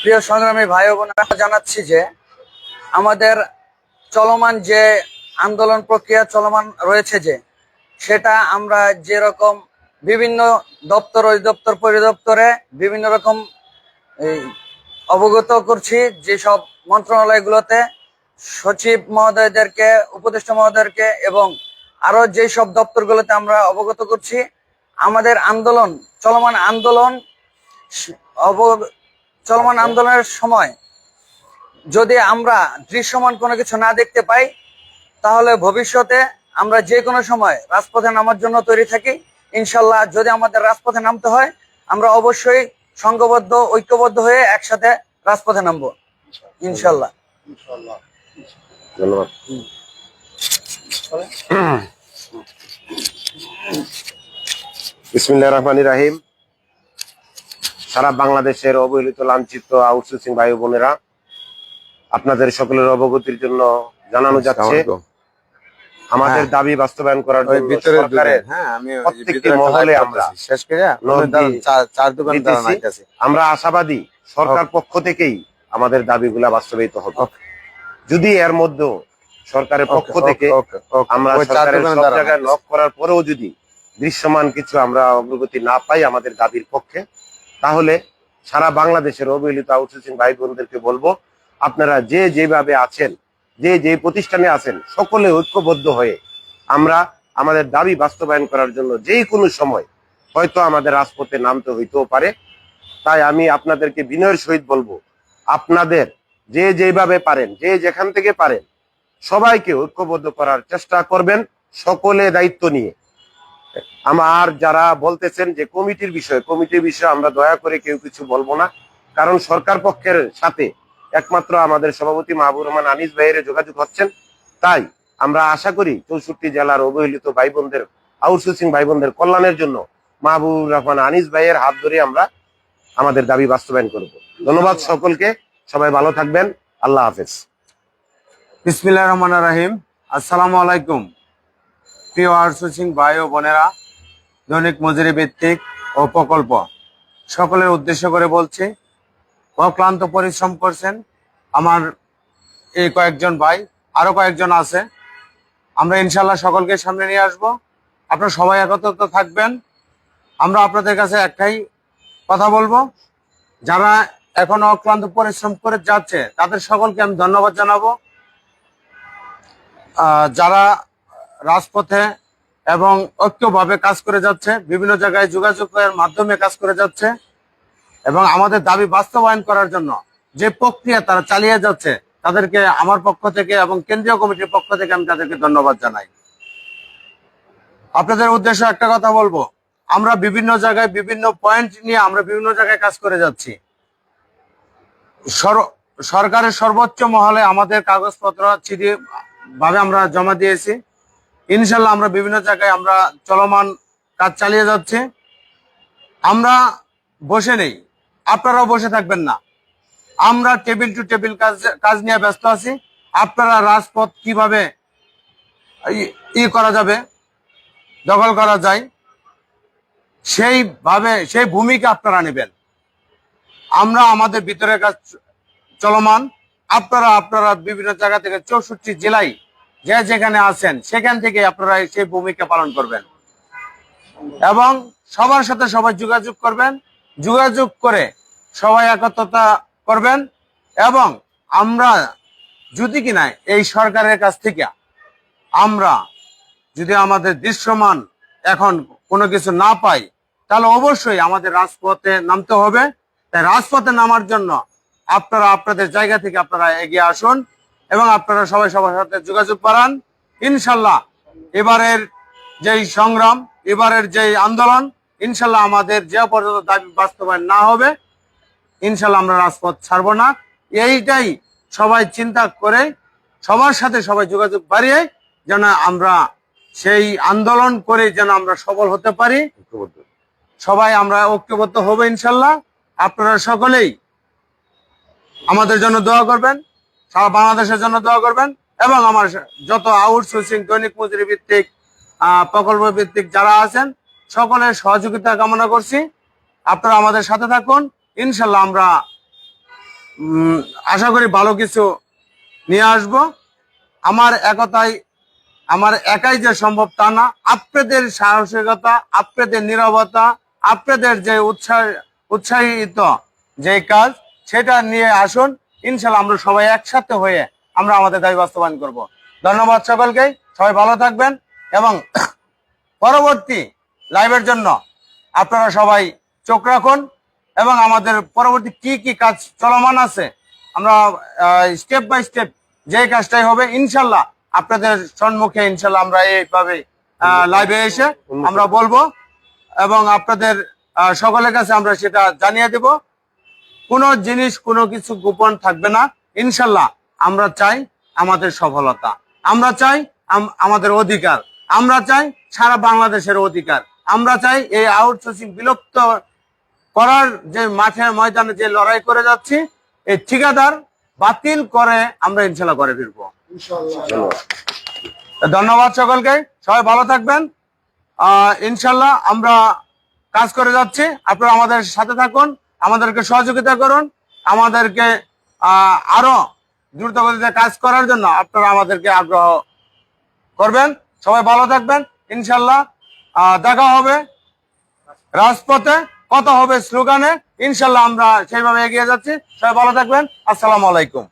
প্রিয় সংগ্রামী ভাই বোনেরা জানাচ্ছি যে আমাদের চলমান যে আন্দোলন প্রক্রিয়া চলমান রয়েছে যে, সেটা আমরা যেরকম বিভিন্ন দপ্তর, অধিদপ্তর, পরিদপ্তরে বিভিন্ন রকম অবগত করছি, যেসব মন্ত্রণালয়গুলোতে সচিব মহোদয়দেরকে, উপদেষ্টা মহোদয়কে এবং আরও যেসব দপ্তরগুলোতে আমরা অবগত করছি, আমাদের আন্দোলন, চলমান আন্দোলন অব- চলমান আন্দোলনের সময় যদি আমরা দৃশ্যমান কোনো কিছু না দেখতে পাই তাহলে ভবিষ্যতে আমরা যে কোনো সময় রাজপথে নামার জন্য তৈরি থাকি। ইনশাল্লাহ যদি আমাদের রাজপথে নামতে হয় আমরা অবশ্যই সংঘবদ্ধ ঐক্যবদ্ধ হয়ে একসাথে রাজপথে নামবো। ইনশাল্লাহ ধন্যবাদ। বিসমিল্লাহ রহমানি রাহিম। সারা বাংলাদেশের অবহেলিত লাঞ্ছিত আউটসোর্সিং ভাই বোনেরা আপনাদের সকলের অবগতির জন্য জানানো যাচ্ছে আমাদের হ্যাঁ। দাবি বাস্তবায়ন করার জন্য সরকারের হ্যাঁ প্রত্যেকটি মহলে আমরা শেষ করে চার- দোকান। আমরা আশাবাদী সরকার পক্ষ থেকেই আমাদের দাবিগুলা বাস্তবায়িত হবে যদি এর মধ্যে সরকারের পক্ষ থেকে। আমরা সরকারের সব জায়গায় আইতাছি। লক করার পরেও যদি দৃশ্যমান কিছু আমরা অগ্রগতি না পাই আমাদের দাবির পক্ষে তাহলে সারা বাংলাদেশের অবহেলিত আউটসোর্সিং ভাই বোনদেরকে বলব, আপনারা যে যেভাবে আছেন, যে যে প্রতিষ্ঠানে আছেন, সকলে ঐক্যবদ্ধ হয়ে আমরা আমাদের দাবি বাস্তবায়ন করার জন্য যে কোনো সময় হয়তো আমাদের রাজপথে নামতে হইতেও পারে। তাই আমি আপনাদেরকে বিনয়ের সহিত বলব, আপনাদের যে যেভাবে পারেন, যে যেখান থেকে পারেন, সবাইকে ঐক্যবদ্ধ করার চেষ্টা করবেন, সকলে দায়িত্ব নিয়ে। আমার যারা বলতেছেন যে কমিটির বিষয়, কমিটির বিষয়ে আমরা দয়া করে কেউ কিছু বলব না। কারণ সরকার পক্ষের সাথে একমাত্র আমাদের সভাপতি মাহবুর রহমান আনিস ভাইয়ের যোগাযোগ হচ্ছেন। তাই আমরা আশা করি চৌষট্টি জেলার অবহেলিত ভাই বোনদের আউটসোর্সিং ভাই বোনদের কল্যাণের জন্য মাহবুব রহমান আনিস ভাইয়ের হাত ধরে আমরা আমাদের দাবি বাস্তবায়ন করব। ধন্যবাদ সকলকে। সবাই ভালো থাকবেন। আল্লাহ হাফেজ। বিসমিল্লাহ রহমান রাহিম। আসসালামু আলাইকুম। প্রিয় আউটসোর্সিং ভাই ও বোনেরা, দৈনিক মজুরি ভিত্তিক ও প্রকল্প। সকলের উদ্দেশ্য করে বলছি, অক্লান্ত পরিশ্রম করছেন আমার এই কয়েকজন ভাই, আরও কয়েকজন আছে। আমরা ইনশাল্লাহ সকলকে সামনে নিয়ে আসব। আপনারা সবাই একত্রিত থাকবেন। আমরা আপনাদের কাছে একটাই কথা বলব, যারা এখন অক্লান্ত পরিশ্রম করে যাচ্ছে, তাদের সকলকে আমি ধন্যবাদ জানাব। যারা রাজপথে এবং ঐক্যভাবে কাজ করে যাচ্ছে, বিভিন্ন জায়গায় যোগাযোগের মাধ্যমে কাজ করে যাচ্ছে এবং আমাদের দাবি বাস্তবায়ন করার জন্য যে প্রক্রিয়া তারা চালিয়ে যাচ্ছে, তাদেরকে আমার পক্ষ থেকে এবং কেন্দ্রীয় কমিটির পক্ষ থেকে আমি তাদেরকে ধন্যবাদ জানাই। আপনাদের উদ্দেশ্যে একটা কথা বলব, আমরা বিভিন্ন জায়গায় বিভিন্ন পয়েন্ট নিয়ে আমরা বিভিন্ন জায়গায় কাজ করে যাচ্ছি। সর- সরকারের সর্বোচ্চ মহলে আমাদের কাগজপত্র ভাবে আমরা জমা দিয়েছি। ইনশাল্লাহ আমরা বিভিন্ন জায়গায় আমরা চলমান কাজ চালিয়ে যাচ্ছি। আমরা বসে নেই। আপনারাও বসে থাকবেন না। আমরা টেবিল টু টেবিল কাজ কাজ নিয়ে ব্যস্ত আছি। আপনারা রাজপথ কীভাবে ই- করা যাবে, দখল করা যায়, সেইভাবে, সেই ভূমিকা আপনারা নেবেন। আমরা আমাদের ভিতরের কাজ চলমান। আপনারা আপনারা বিভিন্ন জায়গা থেকে চৌষট্টি জেলায় যে যেখানে আছেন, সেখান থেকে আপনারা সেই ভূমিকা পালন করবেন। এবং সবার সাথে সবাই যোগাযোগ করবেন, যোগাযোগ করে সবাই একত্রতা করবেন এবং আমরা যদি কিনা এই সরকারের কাছ থেকে আমরা যদি আমাদের দৃশ্যমান এখন কোনো কিছু না পাই, তাহলে অবশ্যই আমাদের রাজপথে নামতে হবে। তাই রাজপথে নামার জন্য আপনারা আপনাদের জায়গা থেকে আপনারা এগিয়ে আসুন। এবং আপনারা সবাই সবার সাথে যোগাযোগ করান। ইনশাল্লাহ এবারের যেই সংগ্রাম এবারের যেই আন্দোলন ইনশাল্লাহ আমাদের যে পর্যন্ত দাবি বাস্তবায়ন না হবে ইনশাল্লাহ আমরা রাজপথ ছাড়বো না। এইটাই সবাই চিন্তা করে সবার সাথে সবাই যোগাযোগ বাড়িয়ে যেন আমরা সেই আন্দোলন করে যেন আমরা সফল হতে পারি। সবাই আমরা ঐক্যবদ্ধ হব ইনশাল্লাহ। আপনারা সকলেই আমাদের জন্য দোয়া করবেন। সারা বাংলাদেশের জন্য দোয়া করবেন এবং আমার যত আউটসোর্সিং দৈনিক মজুরি ভিত্তিক প্রকল্প ভিত্তিক যারা আছেন সকলের সহযোগিতা কামনা করছি। আপনারা আমাদের সাথে থাকুন। ইনশাল্লাহ আমরা আশা করি ভালো কিছু নিয়ে আসব। আমার একতাই, আমার একাই যে সম্ভব তা না। আপনাদের সাহসিকতা, আপনাদের নিরবতা, আপনাদের যে উৎসাহ, উৎসাহিত যে কাজ, সেটা নিয়ে আসুন। ইনশাল্লাহ আমরা সবাই একসাথে হয়ে আমরা আমাদের দাবি বাস্তবায়ন করব। ধন্যবাদ সকলকে, সবাই ভালো থাকবেন এবং পরবর্তী লাইভের জন্য আপনারা সবাই চোখ রাখুন এবং আমাদের পরবর্তী কি কি কাজ চলমান আছে, আমরা স্টেপ বাই স্টেপ যে কাজটাই হবে ইনশাল্লাহ আপনাদের সম্মুখে ইনশাল্লাহ আমরা এইভাবে লাইভে এসে আমরা বলব এবং আপনাদের সকলের কাছে আমরা সেটা জানিয়ে দেব। কোনো জিনিস কোনো কিছু গোপন থাকবে না। ইনশাল্লাহ আমরা চাই আমাদের সফলতা। আমরা চাই আম- আমাদের অধিকার। আমরা চাই সারা বাংলাদেশের অধিকার। আমরা চাই এই আউটসোর্সিং বিলুপ্ত করার যে মাঠে ময়দানে যে লড়াই করে যাচ্ছি এই ঠিকাদার বাতিল করে আমরা ইনশাল্লাহ করে ফিরবো ধন্যবাদ সকলকে। সবাই ভালো থাকবেন। আহ, ইনশাল্লাহ আমরা কাজ করে যাচ্ছি। আপনারা আমাদের সাথে থাকুন। আমাদেরকে সহযোগিতা করুন। আমাদেরকে আরও দ্রুত গতিতে কাজ করার জন্য আপনারা আমাদেরকে আগ্রহ করবেন। সবাই ভালো থাকবেন, ইনশাল্লাহ। দেখা হবে রাজপথে, কথা হবে স্লোগানে। ইনশাল্লাহ আমরা সেইভাবে এগিয়ে যাচ্ছি। সবাই ভালো থাকবেন। আসসালামু আলাইকুম।